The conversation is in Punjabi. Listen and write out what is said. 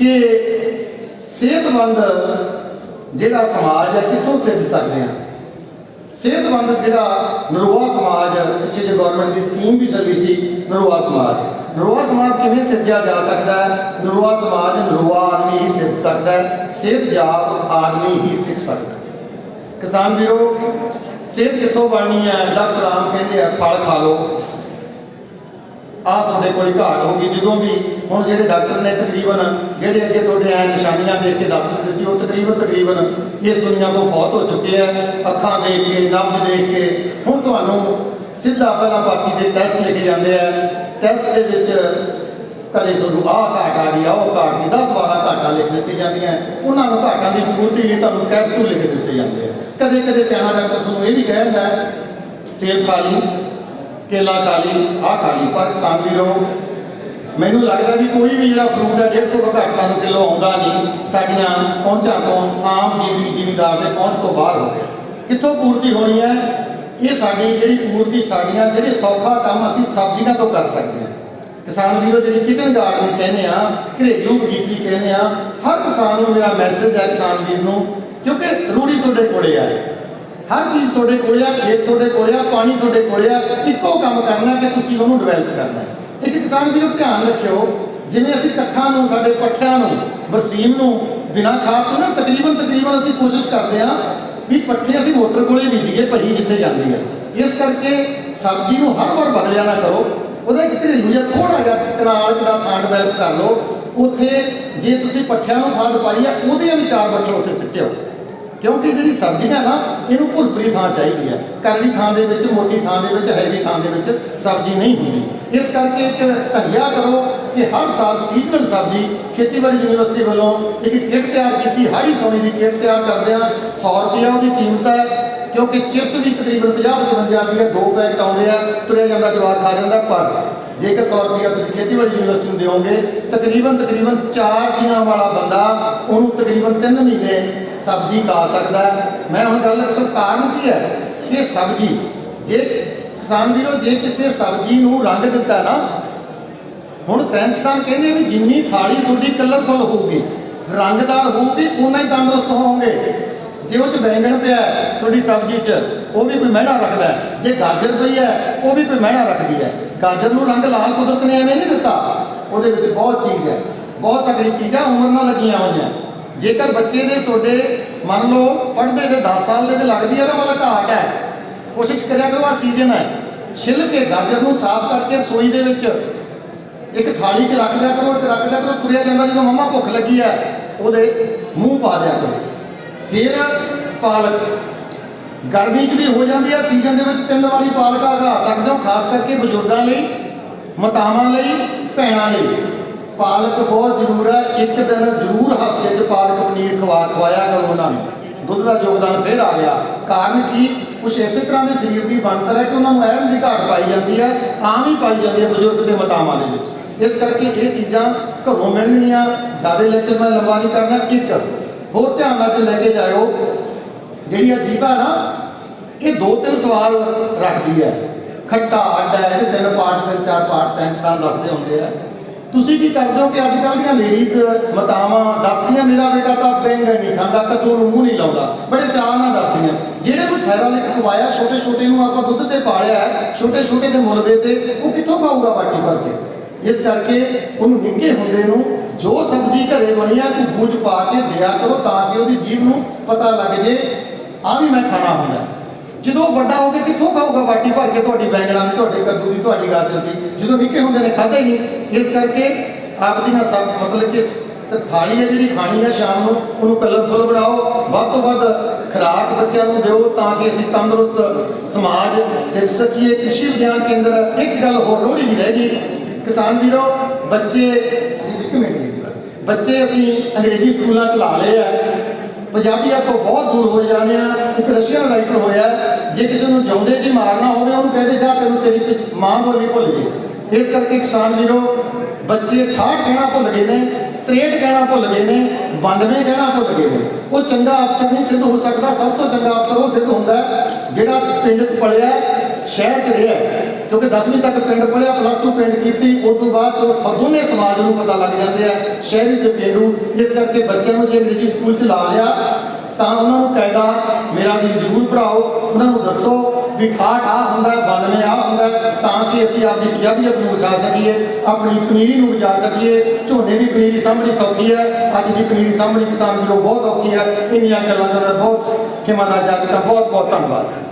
ਕਿ ਸਿਹਤਮੰਦ ਜਿਹੜਾ ਸਮਾਜ ਹੈ, ਕਿੱਥੋਂ ਸਿਰਜ ਸਕਦੇ ਆ ਸਿਹਤਮੰਦ ਜਿਹੜਾ ਨਰੋਆ ਸਮਾਜ ਪਿੱਛੇ ਜੇ ਗਵਰਨਮੈਂਟ ਦੀ ਸਕੀਮ ਵੀ ਚੱਲੀ ਸੀ, ਨਰੋਆ ਸਮਾਜ। ਨਰੋਆ ਸਮਾਜ ਕਿਵੇਂ ਸਿਰਜਿਆ ਜਾ ਸਕਦਾ ਹੈ? ਨਰੋਆ ਸਮਾਜ ਨਰੋਆ ਆਦਮੀ ਹੀ ਸਿਰਜ ਸਕਦਾ ਹੈ ਸਿਹਤਯਾਬ ਆਦਮੀ ਹੀ ਸਿੱਖ ਸਕਦਾ ਕਿਸਾਨ ਵੀਰੋ, ਸਿਹਤ ਕਿੱਥੋਂ ਬਣਨੀ ਹੈ? ਡਾਕਟਰ ਆਮ ਕਹਿੰਦੇ ਆ, ਫਲ ਖਾ ਲਓ। ਆਹ ਸਾਡੇ ਕੋਲ ਘਾਟ ਹੋ ਗਈ ਜਦੋਂ ਵੀ ਹੁਣ ਜਿਹੜੇ ਡਾਕਟਰ ਨੇ ਤਕਰੀਬਨ ਜਿਹੜੇ ਅੱਗੇ ਤੁਹਾਡੇ ਐ ਨਿਸ਼ਾਨੀਆਂ ਦੇਖ ਕੇ ਦੱਸ ਦਿੰਦੇ ਸੀ, ਉਹ ਤਕਰੀਬਨ ਤਕਰੀਬਨ ਇਸ ਦੁਨੀਆ ਤੋਂ ਬਹੁਤ ਹੋ ਚੁੱਕੇ ਆ। ਅੱਖਾਂ ਦੇਖ ਕੇ ਨਬਜ਼ ਦੇਖ ਕੇ। ਹੁਣ ਤੁਹਾਨੂੰ ਸਿੱਧਾ ਪਹਿਲਾਂ ਪਰਚੀ ਦੇ ਟੈਸਟ ਲਿਖੇ ਜਾਂਦੇ ਆ। ਟੈਸਟ ਦੇ ਵਿੱਚ ਕਦੇ ਤੁਹਾਨੂੰ ਆਹ ਘਾਟ ਆ ਗਈ, ਆਹ ਉਹ ਘਾਟ ਗਈ 10 12 ਘਾਟਾਂ ਲਿਖ ਦਿੱਤੀਆਂ ਜਾਂਦੀਆਂ। ਉਹਨਾਂ ਨੂੰ ਘਾਟਾਂ ਦੀ ਪੂਰਤੀ ਲਈ ਤੁਹਾਨੂੰ ਕੈਪਸੂਲ ਲਿਖ ਦਿੱਤੇ ਜਾਂਦੇ ਆ। ਕਦੇ ਕਦੇ ਸਿਆਣਾ ਡਾਕਟਰ ਤੁਹਾਨੂੰ ਇਹ ਵੀ ਕਹਿ ਦਿੰਦਾ, ਸੇਬ ਖਾ ਲਈ, ਕੇਲਾ ਖਾ ਲਈ, ਆਹ ਖਾ ਲਈ, ਪਰ ਕਿਸਾਨ ਵੀਰੋ ਮੈਨੂੰ ਲੱਗਦਾ ਵੀ ਕੋਈ ਵੀ ਜਿਹੜਾ ਫਰੂਟ ਹੈ 150 ਤੋਂ ਘੱਟ ਸਾਨੂੰ ਕਿਲੋ ਆਉਂਦਾ ਨਹੀਂ। ਸਾਡੀਆਂ ਪਹੁੰਚਾਂ ਤੋਂ ਆਮ ਜੀਵੀ ਜ਼ਿਮੀਦਾਰ ਦੇ ਪਹੁੰਚ ਤੋਂ ਬਾਹਰ ਹੋ ਗਿਆ। ਕਿੱਥੋਂ ਪੂਰਤੀ ਹੋਣੀ ਹੈ? ਇਹ ਸਾਡੀ ਜਿਹੜੀ ਪੂਰਤੀ ਸਾਡੀਆਂ ਜਿਹੜੇ ਸੌਖਾ ਕੰਮ ਅਸੀਂ ਸਬਜ਼ੀਆਂ ਤੋਂ ਕਰ ਸਕਦੇ ਹਾਂ। ਕਿਸਾਨ ਵੀਰੋ, ਜਿਹੜੀ ਕਿਚਨ ਗਾਰਡਨ ਕਹਿੰਦੇ ਆ, ਘਰੇਲੂ ਬਗੀਚੀ ਕਹਿੰਦੇ ਆ, ਹਰ ਕਿਸਾਨ ਨੂੰ ਮੇਰਾ ਮੈਸੇਜ ਹੈ ਕਿਸਾਨ ਵੀਰ ਨੂੰ, ਕਿਉਂਕਿ ਰੂੜੀ ਤੁਹਾਡੇ ਕੋਲੇ ਆ। ਹਰ ਚੀਜ਼ ਤੁਹਾਡੇ ਕੋਲੇ ਆ, ਖੇਤ ਤੁਹਾਡੇ ਕੋਲੇ ਆ, ਪਾਣੀ ਤੁਹਾਡੇ ਕੋਲੇ ਆ, ਇੱਕੋ ਕੰਮ ਕਰਨਾ ਕਿ ਤੁਸੀਂ ਉਹਨੂੰ ਡਿਵੈਲਪ ਕਰਨਾ ਹੈ। ਇੱਕ ਕਿਸਾਨ ਵੀਰੋ, ਧਿਆਨ ਰੱਖਿਓ, ਜਿਵੇਂ ਅਸੀਂ ਕੱਖਾਂ ਨੂੰ, ਸਾਡੇ ਪੱਠਿਆਂ ਨੂੰ ਬਰਸੀਮ ਨੂੰ ਬਿਨਾਂ ਖਾਦ ਤੋਂ ਨਾ ਤਕਰੀਬਨ ਤਕਰੀਬਨ ਅਸੀਂ ਕੋਸ਼ਿਸ਼ ਕਰਦੇ ਆ ਵੀ ਪੱਠੇ ਅਸੀਂ ਮੋਟਰ ਕੋਲੇ ਬੀਜੀਏ ਭਈ ਜਿੱਥੇ ਜਾਂਦੀ ਹੈ। ਇਸ ਕਰਕੇ ਸਬਜ਼ੀ ਨੂੰ ਹਰ ਵਾਰ ਬਦਲਿਆ ਨਾ ਕਰੋ। ਉਹਦਾ ਇੱਕ ਘਰੇਲੂ ਜਿਹਾ ਥੋੜਾ ਜਿਹਾ ਕਨਾਲ ਦਾ ਥਾਂ ਡਿਵੈਲਪ ਕਰ ਲਓ, ਉੱਥੇ ਜੇ ਤੁਸੀਂ ਪੱਠਿਆਂ ਨੂੰ ਖਾਦ ਪਾਈ ਆ ਉਹਦੀਆਂ ਵੀ ਚਾਰ ਬੱਠਲ ਉੱਥੇ ਸਿੱਟਿਓ। ਕਿਉਂਕਿ ਜਿਹੜੀ ਸਬਜ਼ੀ ਹੈ ਨਾ, ਇਹਨੂੰ ਭੁਰਪਰੀ ਥਾਂ ਚਾਹੀਦੀ ਹੈ। ਕਰਲੀ ਥਾਂ ਦੇ ਵਿੱਚ, ਮੋਟੀ ਥਾਂ ਦੇ ਵਿੱਚ, ਹੈਵੀ ਥਾਂ ਦੇ ਵਿੱਚ ਸਬਜ਼ੀ ਨਹੀਂ ਹੁੰਦੀ। ਇਸ ਕਰਕੇ ਇੱਕ ਧਈਆ ਕਰੋ ਕਿ ਹਰ ਸਾਲ ਸੀਜ਼ਨਲ ਸਬਜ਼ੀ ਖੇਤੀਬਾੜੀ ਯੂਨੀਵਰਸਿਟੀ ਵੱਲੋਂ ਇੱਕ ਕਿੱਟ ਤਿਆਰ ਕੀਤੀ। ਹਾੜੀ ਸੋਨੀ ਦੀ ਕਿੱਟ ਤਿਆਰ ਕਰਦੇ ਆ 100 ਰੁਪਏ ਉਹਦੀ ਕੀਮਤ ਹੈ, ਕਿਉਂਕਿ ਚਿਪਸ ਵੀ ਤਕਰੀਬਨ 50 55 ਰੁਪਏ ਦੋ ਪੈਕਟ ਆਉਂਦੇ ਆ। ਤੁਰਿਆ ਜਾਂਦਾ, ਜਵਾਕ ਖਾ ਜਾਂਦਾ, ਪਰ ਜੇਕਰ 100 ਰੁਪਏ ਤੁਸੀਂ ਖੇਤੀਬਾੜੀ ਯੂਨੀਵਰਸਿਟੀ ਨੂੰ ਦਿਓਗੇ, ਤਕਰੀਬਨ ਤਕਰੀਬਨ ਚਾਰ ਜੀਆਂ ਵਾਲਾ ਬੰਦਾ, ਉਹਨੂੰ ਤਕਰੀਬਨ 3 ਮਹੀਨੇ ਸਬਜ਼ੀ ਖਾ ਸਕਦਾ ਮੈਂ ਹੁਣ ਗੱਲ ਕਰਾਂ ਕਾਰਨ ਕੀ ਹੈ? ਕਿ ਸਬਜ਼ੀ, ਜੇ ਕਿਸਾਨ ਵੀਰੋ, ਜੇ ਕਿਸੇ ਸਬਜ਼ੀ ਨੂੰ ਰੰਗ ਦਿੱਤਾ ਨਾ, ਹੁਣ ਸਾਇੰਸਦਾਨ ਕਹਿੰਦੇ ਵੀ ਜਿੰਨੀ ਥਾਲੀ ਤੁਹਾਡੀ ਕਲਰਫੁਲ ਹੋਊਗੀ, ਰੰਗਦਾਰ ਹੋਊਗੀ, ਉਨਾ ਹੀ ਤੰਦਰੁਸਤ ਹੋਵੋਗੇ। ਜੇ ਉਹ ਚ ਬੈਂਗਣ ਪਿਆ ਤੁਹਾਡੀ ਸਬਜ਼ੀ 'ਚ, ਉਹ ਵੀ ਕੋਈ ਮਹਿਣਾ ਰੱਖਦਾ ਜੇ ਗਾਜਰ ਪਈ ਹੈ, ਉਹ ਵੀ ਕੋਈ ਮਹਿਣਾ ਰੱਖਦੀ ਹੈ। ਗਾਜਰ ਨੂੰ ਰੰਗ ਲਾਲ ਕੁਦਰਤ ਨੇ ਐਵੇਂ ਨਹੀਂ ਦਿੱਤਾ। ਉਹਦੇ ਵਿੱਚ ਬਹੁਤ ਚੀਜ਼ ਹੈ। ਬਹੁਤ ਤਕੜੀ ਚੀਜ਼ਾਂ ਉਮਰ ਨਾਲ ਲੱਗੀਆਂ ਹੋਈਆਂ। ਜੇਕਰ ਬੱਚੇ ਦੇ ਤੁਹਾਡੇ ਮੰਨ ਲਓ, ਪੜ੍ਹਦੇ ਦੇ 10 ਸਾਲ ਦੇ ਤੇ ਲੱਗਦੀ ਹੈ ਤਾਂ ਮਤਲਬ ਘਾਟ ਹੈ। ਕੋਸ਼ਿਸ਼ ਕਰਿਆ ਕਰੋ ਆ ਸੀਜ਼ਨ ਹੈ। ਛਿੱਲ ਕੇ ਗਾਜਰ ਨੂੰ ਸਾਫ਼ ਕਰਕੇ ਰਸੋਈ ਦੇ ਵਿੱਚ ਇੱਕ ਥਾਲੀ 'ਚ ਰੱਖ ਲਿਆ ਕਰੋ, ਇੱਕ ਰੱਖ ਲਿਆ ਕਰੋ, ਤੁਰਿਆ ਜਾਂਦਾ ਜਦੋਂ ਮੰਮਾ ਭੁੱਖ ਲੱਗੀ ਹੈ, ਉਹਦੇ ਮੂੰਹ ਪਾ ਦਿਆ ਕਰੋ। ਫਿਰ ਪਾਲਕ ਗਰਮੀ 'ਚ ਵੀ ਹੋ ਜਾਂਦੀ ਹੈ ਸੀਜ਼ਨ ਦੇ ਵਿੱਚ ਤਿੰਨ ਵਾਰੀ ਪਾਲਕ ਉਗਾ ਸਕਦੇ ਹੋ, ਖਾਸ ਕਰਕੇ ਬਜ਼ੁਰਗਾਂ ਲਈ, ਮਾਤਾਵਾਂ ਲਈ, ਭੈਣਾਂ ਲਈ। ਪਾਲਕ ਬਹੁਤ ਜ਼ਰੂਰ ਹੈ ਇੱਕ ਦਿਨ ਜ਼ਰੂਰ ਹਫ਼ਤੇ 'ਚ ਪਾਲਕ ਪਨੀਰ ਖਵਾ ਖਵਾਇਆ ਕਰੋ ਉਹਨਾਂ ਨੂੰ। ਦੁੱਧ ਦਾ ਯੋਗਦਾਨ ਫਿਰ ਆ ਗਿਆ। ਕਾਰਨ ਕੀ? ਕੁਛ ਇਸੇ ਤਰ੍ਹਾਂ ਦੇ ਸਰੀਰ ਦੀ ਬਣਤਰ ਹੈ ਕਿ ਉਹਨਾਂ ਨੂੰ ਐਰਨ ਦੀ ਘਾਟ ਪਾਈ ਜਾਂਦੀ ਹੈ ਆਮ ਹੀ ਪਾਈ ਜਾਂਦੀ ਹੈ ਬਜ਼ੁਰਗ ਦੇ ਮਾਤਾਵਾਂ ਦੇ ਵਿੱਚ। ਇਸ ਕਰਕੇ ਇਹ ਚੀਜ਼ਾਂ ਘਰੋਂ ਮਿਲਣਗੀਆਂ, ਜ਼ਿਆਦਾ ਲੈਕਚਰ ਮੈਂ ਲੰਬਾ ਨਹੀਂ ਕਰਨਾ, ਇੱਕ, ਹੋਰ ਧਿਆਨ ਨਾਲ ਲੈ ਕੇ ਜਾਇਓ ਜਿਹੜੀ ਆ ਜੀਭਾ ਨਾ, ਇਹ ਦੋ ਤਿੰਨ ਸਵਾਲ ਰੱਖਦੀ ਹੈ। ਖੱਟਾ ਅੱਡਾ ਹੈ ਇਹਦੇ ਤਿੰਨ ਪਾਰਟ ਤੇ ਚਾਰ ਪਾਰਟ ਸਾਇੰਸਦਾਨ ਦੱਸਦੇ ਹੁੰਦੇ ਆ। ਤੁਸੀਂ ਕੀ ਕਰਦੇ ਹੋ ਕਿ ਅੱਜ ਕੱਲ੍ਹ ਦੀਆਂ ਲੇਡੀਜ਼ ਮਾਤਾਵਾਂ ਦੱਸਦੀਆਂ, ਮੇਰਾ ਬੇਟਾ ਤਾਂ ਬੈਂਗਣ ਨਹੀਂ ਖਾਂਦਾ ਕੱਦੂ ਨੂੰ ਮੂੰਹ ਨਹੀਂ ਲਾਉਂਦਾ। ਬੜੇ ਚਾਅ ਨਾਲ ਦੱਸਦੀਆਂ। ਜਿਹੜੇ ਕੋਈ ਥੈਰਾਲਿਕ ਖਵਾਇਆ ਛੋਟੇ ਛੋਟੇ ਨੂੰ ਆਪਾਂ ਦੁੱਧ ਤੇ ਪਾਲਿਆ ਹੈ ਛੋਟੇ ਛੋਟੇ ਦੇ ਮੁੱਲ ਦੇ ਤੇ, ਉਹ ਕਿੱਥੋਂ ਖਾਊਗਾ ਬਾਟੀ ਭਰ ਕੇ? ਇਸ ਕਰਕੇ ਉਹਨੂੰ ਨਿੱਕੇ ਹੁੰਦੇ ਨੂੰ ਜੋ ਸਬਜ਼ੀ ਘਰੇ ਬਣੀ ਆ ਕੋਈ ਗੁੱਝ ਪਾ ਕੇ ਦਿਆ ਕਰੋ ਤਾਂ ਕਿ ਉਹਦੀ ਜੀਭ ਨੂੰ ਪਤਾ ਲੱਗ ਜੇ ਆ ਵੀ ਮੈਂ ਖਾਣਾ ਹੁੰਦਾ। ਜਦੋਂ ਵੱਡਾ ਹੋ ਕੇ ਕਿੱਥੋਂ ਖਾਊਗਾ ਬਾਟੀ ਭਰ ਕੇ ਤੁਹਾਡੀ ਬੈਂਗਣਾਂ ਦੀ, ਤੁਹਾਡੇ ਕੱਦੂ ਦੀ, ਤੁਹਾਡੀ ਗਾਜਰ ਦੀ? ਜਦੋਂ ਨਿੱਕੇ ਹੁੰਦੇ ਨੇ ਖਾਧਾ ਹੀ ਨਹੀਂ। ਇਸ ਕਰਕੇ ਆਪਦੀਆਂ ਸਭ ਮਤਲਬ ਕਿ ਥਾਲੀ ਹੈ ਜਿਹੜੀ ਖਾਣੀ ਹੈ ਸ਼ਾਮ ਨੂੰ, ਉਹਨੂੰ ਕਲਰਫੁਲ ਬਣਾਓ। ਵੱਧ ਤੋਂ ਵੱਧ ਖੁਰਾਕ ਬੱਚਿਆਂ ਨੂੰ ਦਿਓ ਤਾਂ ਕਿ ਅਸੀਂ ਤੰਦਰੁਸਤ ਸਮਾਜ ਸਿਰ ਸਕੀਏ ਕ੍ਰਿਸ਼ੀ ਵਿਗਿਆਨ ਕੇਂਦਰ ਇੱਕ ਗੱਲ ਹੋਰ ਰੋੜੀ ਵੀ ਰਹਿ ਗਈ। ਕਿਸਾਨ ਵੀਰੋ, ਬੱਚੇ ਅਸੀਂ ਇੱਕ ਮਿੰਟ। ਬੱਚੇ ਅਸੀਂ ਅੰਗਰੇਜ਼ੀ ਸਕੂਲਾਂ ਚ ਲਾ ਲਏ ਆ। ਪੰਜਾਬੀਆਂ ਤੋਂ ਬਹੁਤ ਦੂਰ ਹੋ ਜਾਂਦੇ ਆ, ਇੱਕ ਰਸ਼ੀਅਨ ਰਾਈਟਰ ਹੋਇਆ, ਜੇ ਕਿਸੇ ਨੂੰ ਜਾਉਂਦੇ ਜੀ ਮਾਰਨਾ ਹੋਵੇ, ਉਹਨੂੰ ਕਹਦੇ ਜਾ, ਤੈਨੂੰ ਤੇਰੀ ਮਾਂ ਬੋਲੀ ਭੁੱਲ ਗਈ। ਇਸ ਕਰਕੇ ਕਿਸਾਨ ਵੀਰੋ, ਬੱਚੇ 68 ਕਹਿਣਾ ਭੁੱਲ ਗਏ ਨੇ 63 ਕਹਿਣਾ ਭੁੱਲ ਗਏ ਨੇ 92 ਕਹਿਣਾ ਭੁੱਲ ਗਏ ਨੇ। ਉਹ ਚੰਗਾ ਅਫਸਰ ਨਹੀਂ ਸਿੱਧ ਹੋ ਸਕਦਾ, ਸਭ ਤੋਂ ਚੰਗਾ ਅਫਸਰ ਉਹ ਸਿੱਧ ਹੁੰਦਾ, ਜਿਹੜਾ ਪਿੰਡ 'ਚ ਪਲਿਆ ਸ਼ਹਿਰ 'ਚ ਰਿਹਾ ਕਿਉਂਕਿ 10ਵੀਂ ਤੱਕ ਪਿੰਡ ਪੜ੍ਹਿਆ ਪਲੱਸ 2 ਪਿੰਡ ਕੀਤੀ ਉਸ ਤੋਂ ਬਾਅਦ ਉਹ ਸ- ਦੋਨੇ ਸਮਾਜ ਨੂੰ ਪਤਾ ਲੱਗ ਜਾਂਦੇ ਆ ਸ਼ਹਿਰੀ ਤੇ ਪੇਂਡੂ ਇਸ ਕਰਕੇ ਬੱਚਿਆਂ ਨੂੰ ਜੇ ਨਿੱਜੀ ਸਕੂਲ 'ਚ ਲਾ ਲਿਆ ਤਾਂ ਉਹਨਾਂ ਨੂੰ ਕਾਇਦਾ ਮੇਰਾ ਵੀ ਜ਼ਰੂਰ ਪੜਾਓ ਉਹਨਾਂ ਨੂੰ ਦੱਸੋ ਵੀ ਠਾਠ ਆ ਹੁੰਦਾ ਹੈ, 92 ਆ ਹੁੰਦਾ ਤਾਂ ਕਿ ਅਸੀਂ ਆਪਣੀ ਪੰਜਾਬੀਅਤ ਨੂੰ ਬਚਾ ਸਕੀਏ ਆਪਣੀ ਪਨੀਰੀ ਨੂੰ ਬਚਾ ਸਕੀਏ ਝੋਨੇ ਦੀ ਪਨੀਰੀ ਸਾਂਭਣੀ ਸੌਖੀ ਹੈ ਅੱਜ ਦੀ ਪਨੀਰੀ ਸਾਂਭਣੀ ਕਿਸਾਨ ਵੀਰੋ ਬਹੁਤ ਔਖੀ ਹੈ ਇੰਨੀਆਂ ਗੱਲਾਂ ਦਾ ਬਹੁਤ ਖਿਮਾ ਦਾ ਜੱਜ ਦਾ ਬਹੁਤ ਬਹੁਤ ਧੰਨਵਾਦ।